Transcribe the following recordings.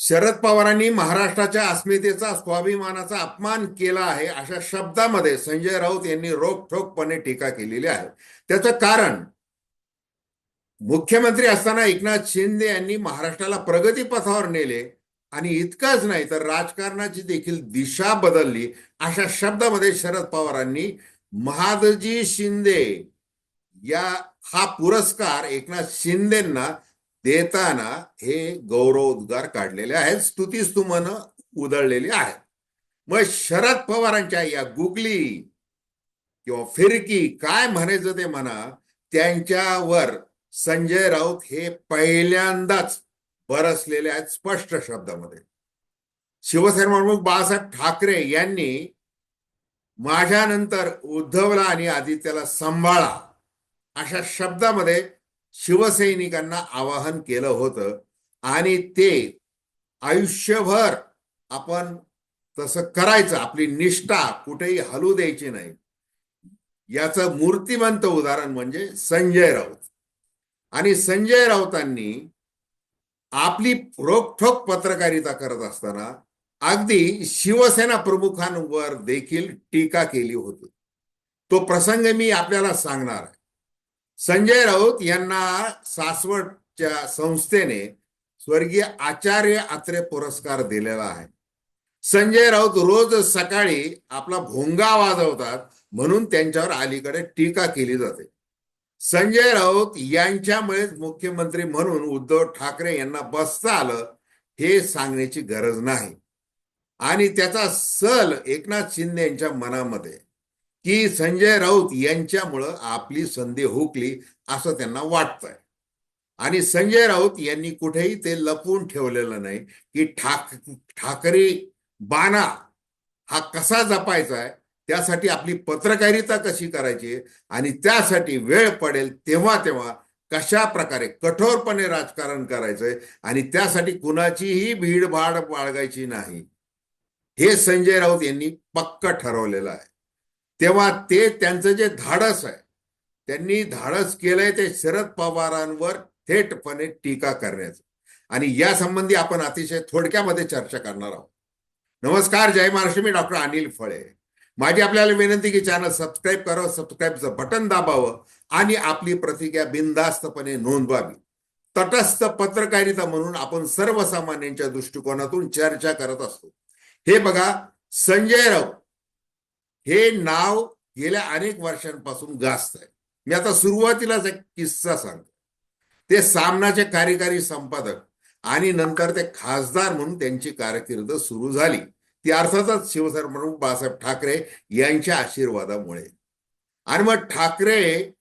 शरद पवारांनी महाराष्ट्राच्या अस्मितेचा स्वाभिमानाचा अपमान केला आहे अशा शब्दामध्ये संजय राऊत यांनी रोखठोकपणे टीका केलेली आहे. त्याचं कारण मुख्यमंत्री असताना एकनाथ शिंदे यांनी महाराष्ट्राला प्रगतीपथावर नेले आणि इतकंच नाही तर राजकारणाची देखील दिशा बदलली अशा शब्दामध्ये शरद पवारांनी महादजी शिंदे या हा पुरस्कार एकनाथ शिंदेंना देताना हे गौरवोद्गार काढलेले आहेत स्तुतीस्तुमन उधळलेली आहेत. मग शरद पवारांच्या या गुगली किंवा फिरकी काय म्हणायचं ते म्हणा त्यांच्यावर संजय राऊत हे पहिल्यांदाच बरसलेले आहेत स्पष्ट शब्दामध्ये. शिवसेना प्रमुख बाळासाहेब ठाकरे यांनी माझ्यानंतर उद्धवला आणि आदित्यला सांभाळा अशा शब्दामध्ये शिवसैनिकांना आवाहन केलं होतं. आणि ते आयुष्यभर आपण तसं करायचं आपली निष्ठा कुठेही हलू द्यायची नाही. याचं मूर्तिमंत उदाहरण म्हणजे संजय राऊत. आणि संजय राऊतांनी आपली रोखठोक पत्रकारिता करत असताना अगदी शिवसेना प्रमुखांवर देखील टीका केली होती. तो प्रसंग मी आपल्याला सांगणार आहे. संजय राऊत यांना सासवडच्या संस्थेने स्वर्गीय आचार्य आत्रे पुरस्कार दिलेला आहे. संजय राऊत रोज सकाळी आपला भोंगा वाजवतात म्हणून त्यांच्यावर अलीकडे टीका केली जाते. संजय राऊत यांच्यामुळेच मुख्यमंत्री म्हणून उद्धव ठाकरे यांना बसता आलं हे सांगण्याची गरज नाही. आणि त्याचा सल एकनाथ शिंदे यांच्या मनामध्ये की संजय राऊत यांच्यामुळं आपली संधी हुकली असं त्यांना वाटतंय. आणि संजय राऊत यांनी कुठेही ते लपवून ठेवलेलं नाही की ठाक ठाकरे बाणा हा कसा जपायचा आहे त्यासाठी आपली पत्रकारिता कशी करायची आणि त्यासाठी वेळ पडेल तेव्हा तेव्हा कशा प्रकारे कठोरपणे राजकारण करायचंय आणि त्यासाठी कुणाचीही भीडभाड बाळगायची नाही. हे संजय राऊत यांनी पक्क ठरवलेलं आहे. तेव्हा ते त्यांचं जे धाडस आहे त्यांनी धाडस केलंय ते शरद पवारांवर थेटपणे टीका करण्याचं. आणि या संबंधी आपण अतिशय थोडक्यामध्ये चर्चा करणार आहोत. नमस्कार जय महाराष्ट्र मी डॉक्टर अनिल फळे. माझी आपल्याला विनंती की चॅनल सबस्क्राईब करावं सबस्क्राईबचं बटन दाबावं आणि आपली प्रतिक्रिया बिनधास्तपणे नोंदवावी. तटस्थ पत्रकारिता म्हणून आपण सर्वसामान्यांच्या दृष्टिकोनातून चर्चा करत असतो. हे बघा संजय राऊत. हे नाव गेल्या अनेक वर्षांपासून गाजत आहे. मी आता सुरुवातीलाच एक किस्सा सांगतो. ते सामनाचे कार्यकारी संपादक आणि नंतर ते खासदार म्हणून त्यांची कारकीर्द सुरू झाली. ती अर्थातच शिवसेना प्रमुख बाळासाहेब ठाकरे यांच्या आशीर्वादामुळे. आणि मग ठाकरे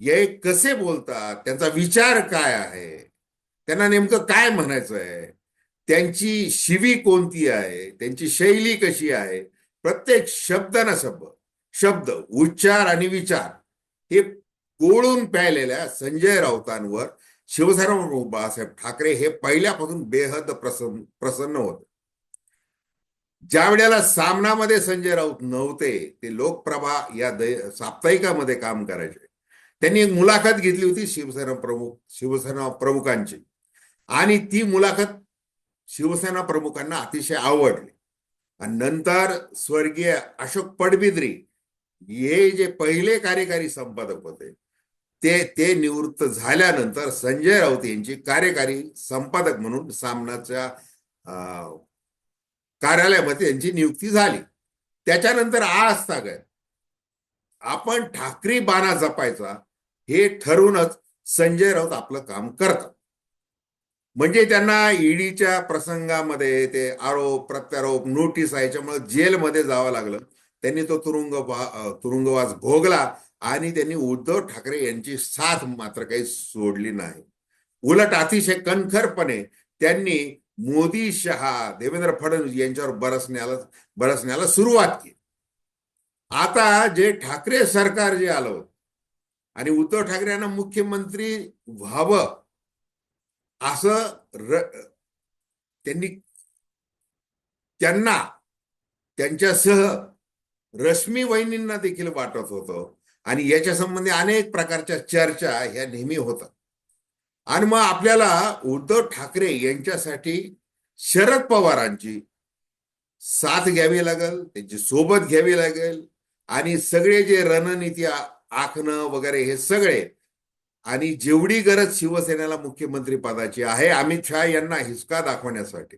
हे कसे बोलतात? त्यांचा विचार काय आहे? त्यांना नेमकं काय म्हणायचं आहे त्यांची शिवी कोणती आहे? त्यांची शैली कशी आहे? प्रत्येक शब्द ना शब्द. शब्द उच्चार आणि विचार हे कोळून प्यायलेल्या संजय राऊतांवर शिवसेना बाळासाहेब ठाकरे हे पहिल्यापासून बेहद प्रसन्न प्रसन्न होते. ज्या वेळेला सामनामध्ये संजय राऊत नव्हते ते लोकप्रभा या साप्ताहिकामध्ये काम करायचे. त्यांनी एक मुलाखत घेतली होती शिवसेना प्रमुख शिवसेना प्रमुखांची. आणि ती मुलाखत शिवसेना प्रमुखांना अतिशय आवडली. आणि नंतर स्वर्गीय अशोक पडबिद्री हे जे पहिले कार्यकारी संपादक होते ते ते निवृत्त झाल्यानंतर संजय राऊत यांची कार्यकारी संपादक म्हणून सामनाच्या कार्यालयामध्ये त्यांची नियुक्ती झाली. त्याच्यानंतर आज तागत आपण ठाकरी बाणा जपायचा हे ठरवूनच संजय राऊत आपलं काम करतात. म्हणजे त्यांना ईडीच्या प्रसंगामध्ये ते आरोप प्रत्यारोप नोटीस याच्यामुळे जेलमध्ये जावं लागलं. त्यांनी तो तुरुंग तुरुंगवास भोगला आणि त्यांनी उद्धव ठाकरे यांची साथ मात्र काही सोडली नाही. उलट अतिशय कणखरपणे त्यांनी मोदी शहा देवेंद्र फडणवीस यांच्यावर बरसण्याला बरसण्याला सुरुवात केली. आता जे ठाकरे सरकार जे आलं आणि उद्धव ठाकरे यांना मुख्यमंत्री व्हावं असं र त्यांनी त्यांना त्यांच्यासह रश्मी वहिनींना देखील वाटत होतं. आणि याच्या संबंधी अनेक प्रकारच्या चर्चा ह्या नेहमी होतात. आणि मग आपल्याला उद्धव ठाकरे यांच्यासाठी शरद पवारांची साथ घ्यावी लागेल त्यांची सोबत घ्यावी लागेल. आणि सगळे जे रणनीती आखणं वगैरे हे सगळे आणि जेवढी गरज शिवसेनेला मुख्यमंत्री पदाची आहे अमित शहा यांना हिसका दाखवण्यासाठी.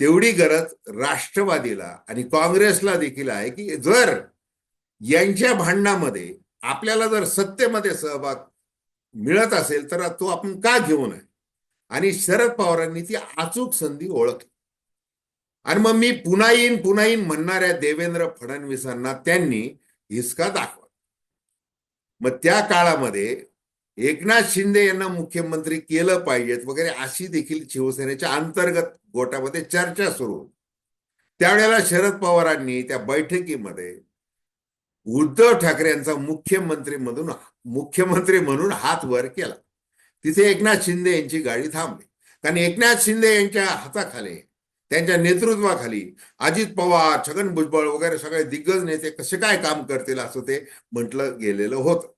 तेवढी गरज राष्ट्रवादीला आणि काँग्रेसला देखील आहे की जर यांच्या भांडणामध्ये आपल्याला जर सत्तेमध्ये सहभाग मिळत असेल तर तो आपण का घेऊ नये? आणि शरद पवारांनी ती अचूक संधी ओळखली. आणि मग मी पुन्हा येईन पुन्हा येईन म्हणणाऱ्या देवेंद्र फडणवीसांना त्यांनी हिसका दाखवा. मग त्या काळामध्ये एकनाथ शिंदे यांना मुख्यमंत्री केलं पाहिजेत वगैरे अशी देखील शिवसेनेच्या अंतर्गत गोटामध्ये चर्चा सुरू त्यावेळेला शरद पवारांनी त्या बैठकीमध्ये उद्धव ठाकरे यांचा मुख्यमंत्री म्हणून मुख्यमंत्री म्हणून हात वर केला. तिथे एकनाथ शिंदे यांची गाडी थांबली. कारण एकनाथ शिंदे यांच्या हाताखाली त्यांच्या नेतृत्वाखाली अजित पवार छगन भुजबळ वगैरे सगळे दिग्गज नेते कसे काय काम करतील असं ते म्हटलं गेलेलं होतं.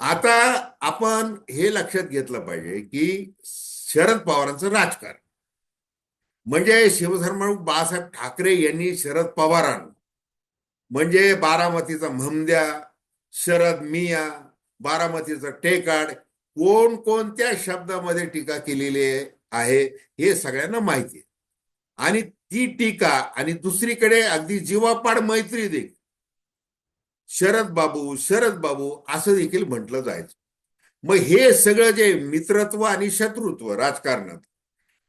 आता आपण हे लक्षात घेतलं पाहिजे की शरद पवारांचं राजकारण. म्हणजे शिवधर्मप्रमुख बाळासाहेब ठाकरे यांनी शरद पवारां म्हणजे बारामतीचा म्हमद्या शरद मिया बारामतीचं टेकाड कोण कोणत्या शब्दामध्ये टीका केलेली आहे हे सगळ्यांना माहिती आहे. आणि ती टीका आणि दुसरीकडे अगदी जीवापाड मैत्री देखील शरद बाबू शरद बाबू असं देखील म्हटलं जायचं. मग हे सगळं जे मित्रत्व आणि शत्रुत्व राजकारणात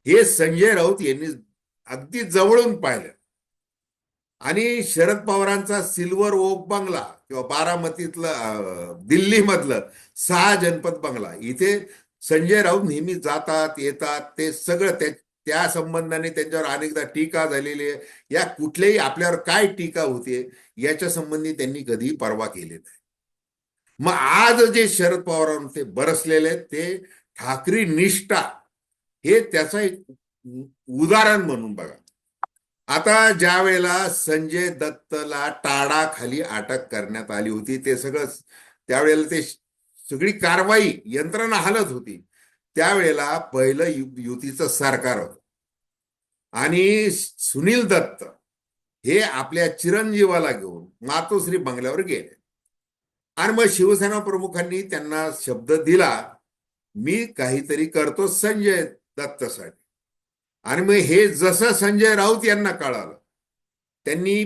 हे संजय राऊत यांनी अगदी जवळून पाहिलं. आणि शरद पवारांचा सिल्वर ओक बंगला किंवा बारामतीतलं दिल्लीमधलं सहा जनपद बंगला इथे संजय राऊत नेहमी जातात येतात ते सगळं त्या त्या संबंधाने त्यांच्यावर अनेकदा टीका झालेली आहे. या कुठल्याही आपल्यावर काय टीका होते याच्या संबंधी त्यांनी कधीही पर्वा केली नाही. मग आज जे शरद पवारांवर ते बरसलेले आहेत ते ठाकरी निष्ठा हे त्याचं एक उदाहरण म्हणून बघा. आता ज्या वेळेला संजय दत्तला टाळाखाली अटक करण्यात आली होती ते सगळं त्यावेळेला ते सगळी कारवाई यंत्रणा हालत होती. त्यावेळेला पहिलं यु- युतीचं सरकार होतं. आणि सुनील दत्त हे आपल्या चिरंजीवाला घेऊन मातोश्री बंगल्यावर गेले. आणि मग शिवसेना प्रमुखांनी त्यांना शब्द दिला मी काहीतरी करतो संजय दत्तसाठी. आणि मग हे जसं संजय राऊत यांना कळालं त्यांनी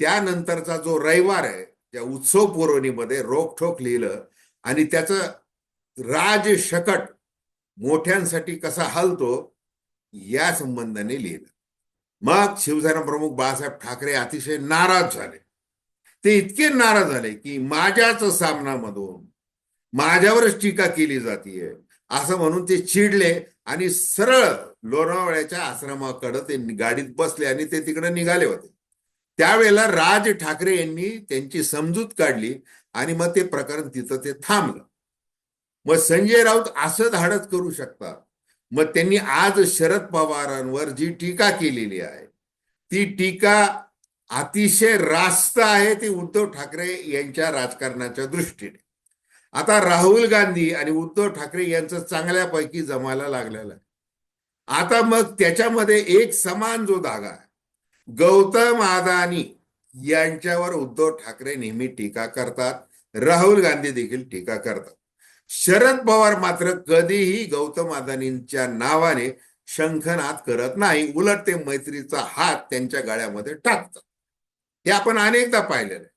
त्यानंतरचा जो रविवार आहे त्या उत्सव पुरवणीमध्ये रोखठोक लिहिलं आणि त्याचं राज शकट मोठ्यांसाठी कसा हलतो या संबंधाने लिहिलं. मग शिवसेना प्रमुख बाळासाहेब ठाकरे अतिशय नाराज झाले. ते इतके नाराज झाले की माझ्याच सामनामधून माझ्यावरच टीका केली जातीये असं म्हणून ते चिडले आणि सरळ लोणावळ्याच्या आश्रमाकडे ते गाडीत बसले आणि ते तिकडे निघाले होते. त्यावेळेला राज ठाकरे यांनी त्यांची समजूत काढली आणि मग ते प्रकरण तिथं ते थांबलं. मग संजय राऊत असं धाडस करू शकतात मग त्यांनी आज शरद पवारांवर जी टीका केलेली आहे ती टीका अतिशय रास्त आहे ती उद्धव ठाकरे यांच्या राजकारणाच्या दृष्टीने. आता राहुल गांधी आणि उद्धव ठाकरे यांचं चांगल्यापैकी जमायला लागलेलं आहे. आता मग त्याच्यामध्ये एक समान जो धागा आहे गौतम अदानी यांच्यावर उद्धव ठाकरे नेहमी टीका करतात राहुल गांधी देखील टीका करतात. शरद पवार मात्र कधीही गौतम अदानींच्या नावाने शंखनाद करत नाही. उलट ते मैत्रीचा हात त्यांच्या गळ्यामध्ये टाकतात. हे आपण अनेकदा पाहिलेलं आहे.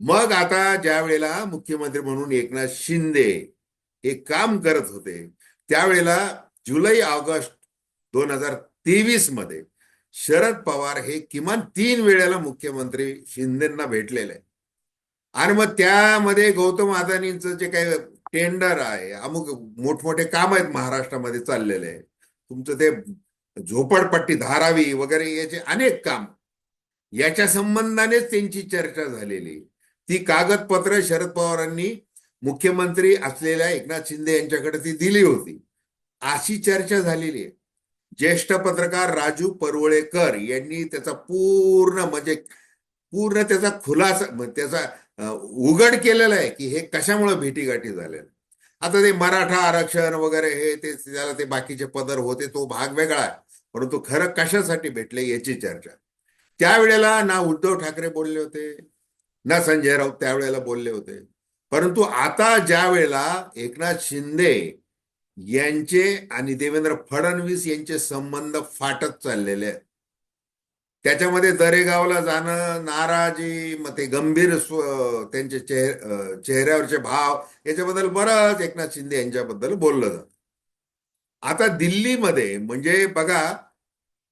मग आता ज्या वेळेला मुख्यमंत्री म्हणून एकनाथ शिंदे हे काम करत होते त्यावेळेला जुलै ऑगस्ट दोन हजार तेवीसमध्ये शरद पवार हे किमान तीन वेळेला मुख्यमंत्री शिंदेना भेटलेले. आणि मग त्यामध्ये गौतम अदानींचं जे काही टेंडर आहे. अमुक मोठमोठे काम आहेत महाराष्ट्रामध्ये चाललेले. आहे तुमचं ते झोपडपट्टी धारावी वगैरे याचे अनेक काम याच्या संबंधानेच त्यांची चर्चा झालेली. ती कागदपत्र शरद पवारांनी मुख्यमंत्री असलेल्या एकनाथ शिंदे यांच्याकडे ती दिली होती. अशी चर्चा झालेली आहे. ज्येष्ठ पत्रकार राजू परवळेकर यांनी त्याचा पूर्ण म्हणजे पूर्ण त्याचा खुलासा त्याचा उघड केलेलं आहे की हे कशामुळे भेटीगाठी झालेलं आता ते मराठा आरक्षण वगैरे हे ते त्याला ते बाकीचे पदर होते तो भाग वेगळा आहे. परंतु खरं कशासाठी भेटले याची चर्चा. त्यावेळेला ना उद्धव ठाकरे बोलले होते ना संजय राऊत त्यावेळेला बोलले होते. परंतु आता ज्या वेळेला एकनाथ शिंदे यांचे आणि देवेंद्र फडणवीस यांचे संबंध फाटत चाललेले आहेत त्याच्यामध्ये दरेगावला जाणं नाराजी मग ते गंभीर स्व- त्यांचे चेह- चेहऱ्यावरचे भाव याच्याबद्दल बरंच एकनाथ शिंदे यांच्याबद्दल बोललं जातं. आता दिल्लीमध्ये म्हणजे बघा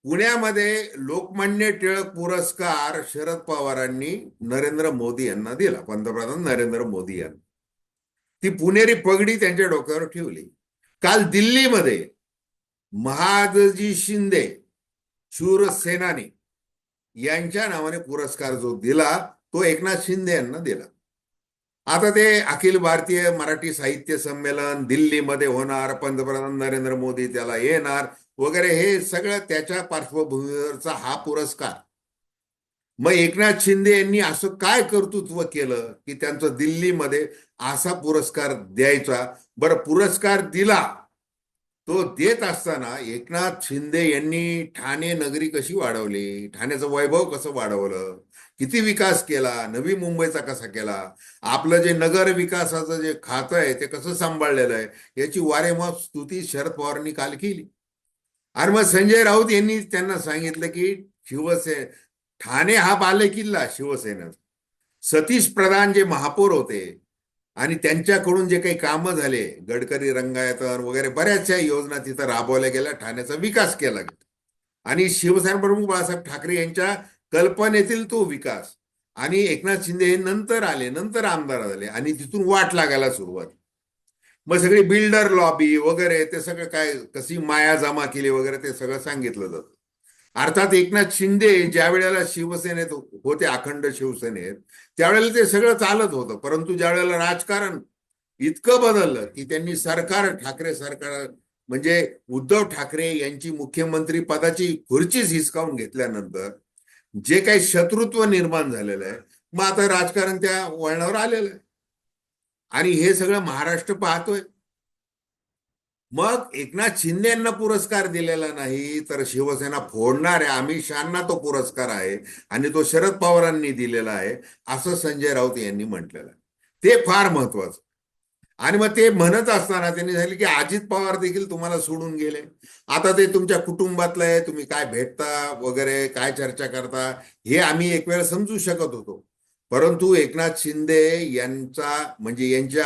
पुण्यामध्ये लोकमान्य टिळक पुरस्कार शरद पवारांनी नरेंद्र मोदी यांना दिला पंतप्रधान नरेंद्र मोदी यांना. ती पुणेरी पगडी त्यांच्या डोक्यावर ठेवली. काल दिल्लीमध्ये महादजी शिंदे शूर सेनानी यांच्या नावाने पुरस्कार जो दिला तो एकनाथ शिंदे यांना दिला. आता ते अखिल भारतीय मराठी साहित्य संमेलन दिल्लीमध्ये होणार पंतप्रधान नरेंद्र मोदी त्याला येणार वगैरे हे सगळं त्याच्या पार्श्वभूमीवरचा हा पुरस्कार. मग एकनाथ शिंदे यांनी असं काय कर्तृत्व केलं की त्यांचं दिल्लीमध्ये असा पुरस्कार द्यायचा? बरं पुरस्कार दिला. तो देत असताना एकनाथ शिंदे यांनी ठाणे नगरी कशी वाढवली? ठाण्याचं वैभव कसं वाढवलं? किती विकास केला? नवी मुंबईचा कसा केला? आपलं जे नगर विकासाचं जे खातं आहे ते कसं सांभाळलेलं आहे? याची वारेमाप स्तुती शरद पवारांनी काल केली. आणि मग संजय राऊत यांनी त्यांना सांगितलं की शिवसेना ठाणे हा बालेकिल्ला शिवसेनेचा. सतीश प्रधान जे महापौर होते आणि त्यांच्याकडून जे काही कामं झाले गडकरी रंगायतन वगैरे बऱ्याचशा योजना तिथं राबवल्या गेल्या ठाण्याचा विकास केला गेला. आणि शिवसेना प्रमुख बाळासाहेब ठाकरे यांच्या कल्पनेतील तो विकास आणि एकनाथ शिंदे हे नंतर आले नंतर आमदार झाले आणि तिथून वाट लागायला सुरुवात. मग सगळी बिल्डर लॉबी वगैरे ते सगळं काय कशी माया जमा केली वगैरे ते सगळं सांगितलं जातं. अर्थात एकनाथ शिंदे ज्या वेळेला शिवसेनेत होते अखंड शिवसेनेत त्यावेळेला ते सगळं चालत होतं. परंतु ज्या वेळेला राजकारण इतकं बदललं की त्यांनी सरकार ठाकरे सरकार म्हणजे उद्धव ठाकरे यांची मुख्यमंत्री पदाची खुर्चीच हिसकावून घेतल्यानंतर जे काही शत्रुत्व निर्माण झालेलं आहे मग आता राजकारण त्या वळणावर आलेलं आहे. आणि हे सगळं महाराष्ट्र पाहतोय. मग एकनाथ शिंदे यांना पुरस्कार दिलेला नाही तर शिवसेना फोडणार आहे. अमित शहाना तो पुरस्कार आहे आणि तो शरद पवारांनी दिलेला आहे असं संजय राऊत यांनी म्हटलेलं आहे. ते फार महत्वाचं. आणि मग ते म्हणत असताना त्यांनी झाले की अजित पवार देखील तुम्हाला सोडून गेले. आता ते तुमच्या कुटुंबातलं आहे तुम्ही काय भेटता वगैरे काय चर्चा करता हे आम्ही एक वेळ समजू शकत होतो. परंतु एकनाथ शिंदे यांचा म्हणजे यांच्या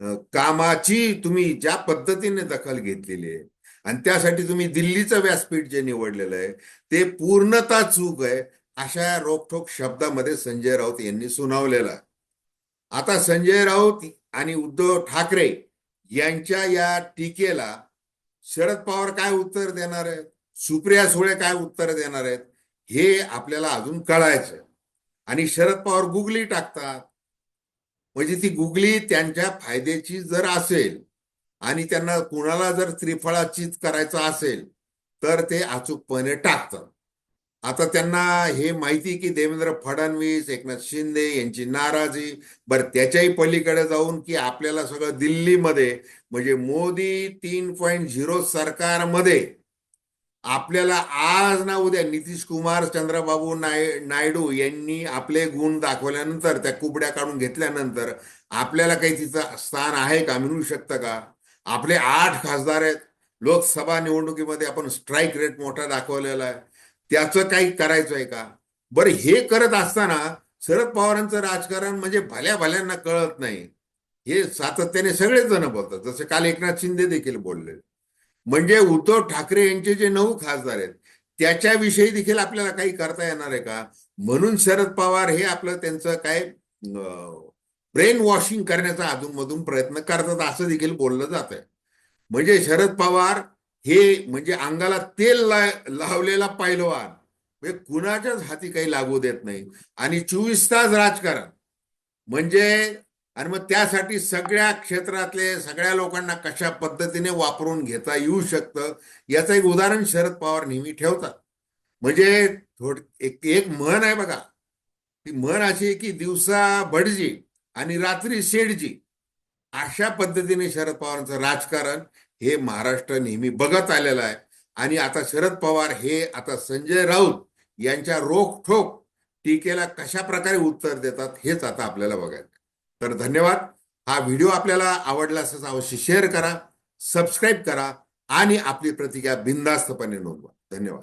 कामाची तुम्ही ज्या पद्धतीने दखल घेतलेली आहे आणि त्यासाठी तुम्ही दिल्लीचं व्यासपीठ जे निवडलेलं आहे ते पूर्णता चूक आहे अशा रोखोक शब्दामध्ये संजय राऊत यांनी सुनावलेलं आहे. आता संजय राऊत आणि उद्धव ठाकरे यांच्या या टीकेला शरद पवार काय उत्तर देणार आहेत? सुप्रिया सुळे काय उत्तर देणार आहेत? हे आपल्याला अजून कळायचं आणि शरद पवार गुगली टाकतात म्हणजे ती गुगली त्यांच्या फायद्याची जर असेल आणि त्यांना कुणाला जर त्रिफळाचीत करायचं असेल तर ते अचूकपणे टाकतात. आता त्यांना हे माहिती की देवेंद्र फडणवीस एकनाथ शिंदे यांची नाराजी बरं त्याच्याही पलीकडे जाऊन की आपल्याला सगळं दिल्लीमध्ये म्हणजे मोदी तीन पॉईंट झिरो सरकारमध्ये आपल्याला आज ना उद्या नितीश कुमार चंद्रबाबू नाय नायडू यांनी आपले गुण दाखवल्यानंतर त्या कुबड्या काढून घेतल्यानंतर आपल्याला काही तिचं स्थान आहे का? मिळू शकतं का? आपले आठ खासदार आहेत. लोकसभा निवडणुकीमध्ये आपण स्ट्राईक रेट मोठा दाखवलेला आहे. त्याचं काही करायचं आहे का? बरं हे करत असताना शरद पवारांचं राजकारण म्हणजे भल्या भल्यांना कळत नाही. हे सातत्याने सगळेच जण बोलतात. जसे काल एकनाथ शिंदे देखील बोलले. म्हणजे उद्धव ठाकरे यांचे जे नऊ खासदार आहेत त्याच्याविषयी देखील आपल्याला काही करता येणार आहे का? म्हणून शरद पवार हे आपलं त्यांचं काय ब्रेन वॉशिंग करण्याचा अधूनमधून प्रयत्न करतात असं देखील बोललं जात आहे म्हणजे शरद पवार हे म्हणजे अंगाला तेल ला- लावलेला पैलवान. म्हणजे कुणाच्याच हाती काही लागू देत नाही. आणि चोवीस तास राजकारण. म्हणजे आणि मग त्यासाठी सगळ्या क्षेत्रातले सगळ्या लोकांना कशा पद्धतीने वापरून घेता येऊ शकतं? याचं एक उदाहरण शरद पवार नेहमी ठेवतात. म्हणजे थोड एक एक म्हण आहे बघा. ती म्हण अशी आहे की दिवसा भटजी आणि रात्री शेडजी अशा पद्धतीने शरद पवारांचं राजकारण हे महाराष्ट्र नेहमी बघत आलेलं आहे. आणि आता शरद पवार हे आता संजय राऊत यांच्या रोखठोक टीकेला कशा प्रकारे उत्तर देतात हेच आता आपल्याला बघायचं तर धन्यवाद. हा व्हिडिओ आपल्याला आवडला असं अवश्य शेअर करा सबस्क्राईब करा आणि आपली प्रतिक्रिया बिनधास्तपणे नोंदवा. धन्यवाद.